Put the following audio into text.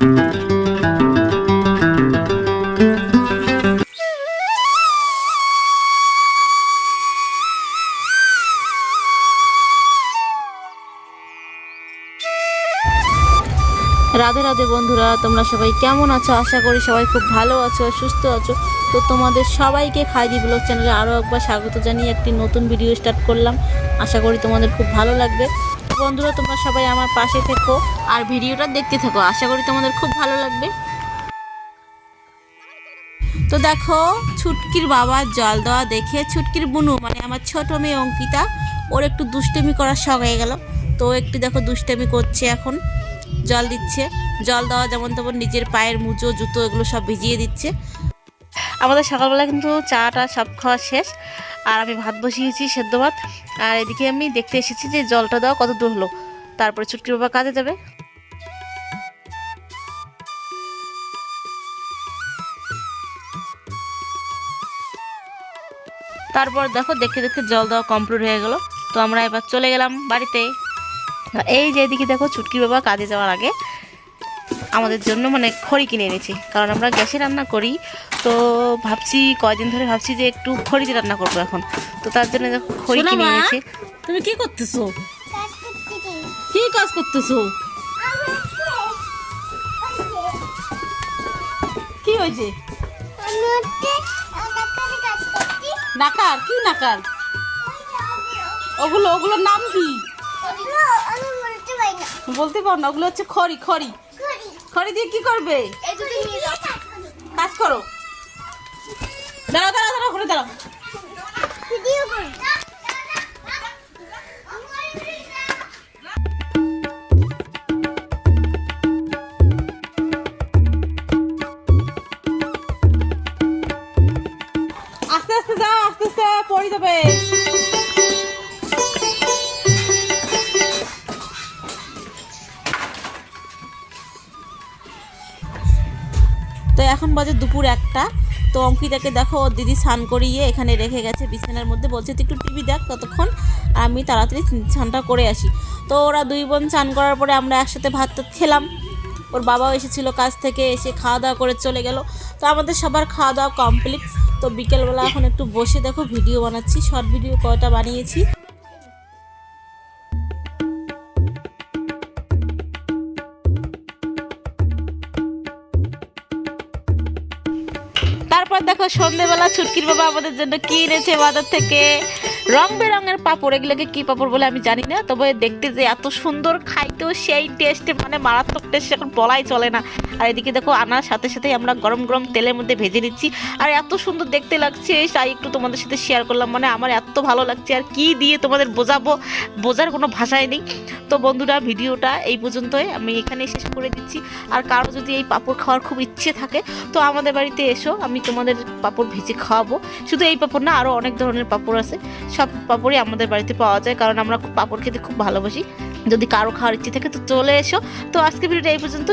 রাধে রাধে বন্ধুরা, তোমরা সবাই কেমন আছো? আশা করি সবাই খুব ভালো আছো, সুস্থ আছো। তো তোমাদের সবাইকে খাইদি ব্লগ চ্যানেলে আরও একবার স্বাগত জানিয়ে একটি নতুন ভিডিও স্টার্ট করলাম। আশা করি তোমাদের খুব ভালো লাগবে। বন্ধুরা, তোমরা সবাই আমার পাশে থেকো আর ভিডিওটা দেখতে থাকো। আশা করি তোমাদের খুব ভালো লাগবে। তো দেখো, ছুটকির বাবা জল দেওয়া দেখে ছুটকির বুনু মানে আমার ছোট মেয়ে অঙ্কিতা, ওর একটু দুষ্টেমি করার শখ হয়ে গেল। তো একটু দেখো দুষ্টেমি করছে এখন, জল দিচ্ছে। জল দেওয়া যেমন তেমন নিজের পায়ের মুজো, জুতো, এগুলো সব ভিজিয়ে দিচ্ছে। আমাদের সকালবেলা কিন্তু চাটা সব খাওয়া শেষ। আর আমি ভাত বসিয়েছি, সেদ্ধ ভাত। আর এদিকে আমি দেখতে এসেছি যে জলটা দেওয়া কত দূর হলো। তারপরে ছুটকি বাবা কাজে যাবে। তারপর দেখো, দেখতে দেখতে জল দেওয়া কমপ্লিট হয়ে গেল। তো আমরা এবার চলে গেলাম বাড়িতে। এই যে এদিকে দেখো, ছুটকি বাবা কাজে যাওয়ার আগে। আমাদের জন্য মানে খড়ি কিনে এনেছি। কারণ আমরা গ্যাসে রান্না করি তো ভাবছি কয়দিন ধরে ভাবছি যে একটু খড়িতে রান্না করব এখন। তো তার জন্য খড়ি কিনে এনেছি। তুমি কি করতেছো? কি? কাজ করতেছো? কি হয়েছে? নাকার কি নাকার ওগুলো ওগুলোর নাম কি? বলতে পারো না ওগুলো হচ্ছে খড়ি খড়ি। খড়ি দিয়ে কি করবে? কাজ করো। দাঁড়াও দাঁড়াও দাঁড়াও করে দাঁড়াও। আস্তে আস্তে যাও আস্তে আস্তে পড়ে যাবে। তো এখন বাজে দুপুর একটা। তো অঙ্কিতাকে দেখো দিদি স্নান করিয়ে এখানে রেখে গেছে বিছানার মধ্যে। বলছে, তুই একটু টিভি দেখ ততক্ষণ আমি তাড়াতাড়ি স্নানটা করে আসি। তো ওরা দুই বোন স্নান করার পরে আমরা একসাথে ভাত খেলাম। ওর বাবাও এসেছিল কাজ থেকে, এসে খাওয়া দাওয়া করে চলে গেল। তো আমাদের সবার খাওয়া দাওয়া কমপ্লিট। তো বিকেলবেলা এখন একটু বসে দেখো, ভিডিও বানাচ্ছি, শর্ট ভিডিও কয়টা বানিয়েছি। তারপর দেখো সন্ধেবেলা ছুটকির বাবা আমাদের জন্য কি এনেছে বাজার থেকে? রং বেরঙের পাপড়, এগুলোকে কি পাপড় বলে আমি জানি না, তবে দেখতে যে এত সুন্দর, খাইতেও সেই টেস্টে মানে মারাত্মক টেস্ট এখন বলাই চলে না। আর এদিকে দেখো আনার সাথে সাথে আমরা গরম গরম তেলের মধ্যে ভেজে নিচ্ছি। আর এত সুন্দর দেখতে লাগছে, তাই একটু তোমাদের সাথে শেয়ার করলাম মানে আমার এত ভালো লাগছে, আর কি দিয়ে তোমাদের বোঝাবো, বোঝার কোনো ভাষাই নেই। তো বন্ধুরা, ভিডিওটা এই পর্যন্তই, আমি এখানে শেষ করে দিচ্ছি। আর কারও যদি এই পাপড় খাওয়ার খুব ইচ্ছে থাকে, তো আমাদের বাড়িতে এসো, আমি তোমাদের পাপড় ভিজে খাওয়াবো। শুধু এই পাপড় না আরও অনেক ধরনের পাপড় আছে। সব পাপড়ই আমাদের বাড়িতে পাওয়া যায়, কারণ আমরা পাপড় খেতে খুব ভালোবাসি। যদি কারও খাওয়ার ইচ্ছে থাকে তো চলে এসো। তো আজকে ভিডিওটা এই পর্যন্ত।